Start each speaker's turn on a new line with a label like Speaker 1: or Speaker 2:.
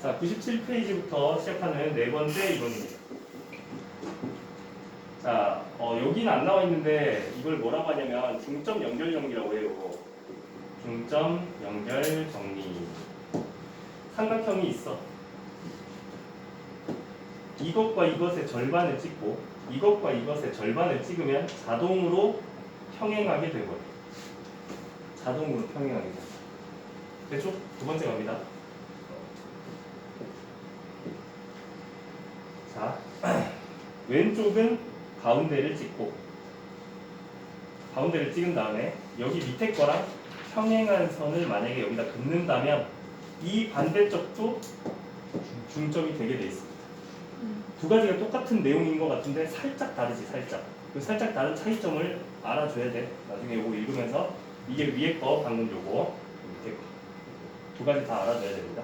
Speaker 1: 자, 97페이지부터 시작하는 네 번째 이론입니다. 자, 어, 여기는 안 나와 있는데 이걸 뭐라고 하냐면 중점 연결 정리라고 해요. 중점 연결 정리. 삼각형이 있어. 이것과 이것의 절반을 찍고 이것과 이것의 절반을 찍으면 자동으로 평행하게 되거든. 자동으로 평행하게 돼. 됐죠? 두 번째 갑니다. 자, 왼쪽은 가운데를 찍고 가운데를 찍은 다음에 여기 밑에 거랑 평행한 선을 만약에 여기다 긋는다면 이 반대쪽도 중점이 되게 돼 있습니다. 두 가지가 똑같은 내용인 것 같은데 살짝 다르지 살짝. 그 살짝 다른 차이점을 알아줘야 돼. 나중에 이거 읽으면서 이게 위에 거 방금 요거 밑에 거 두 가지 다 알아줘야 됩니다.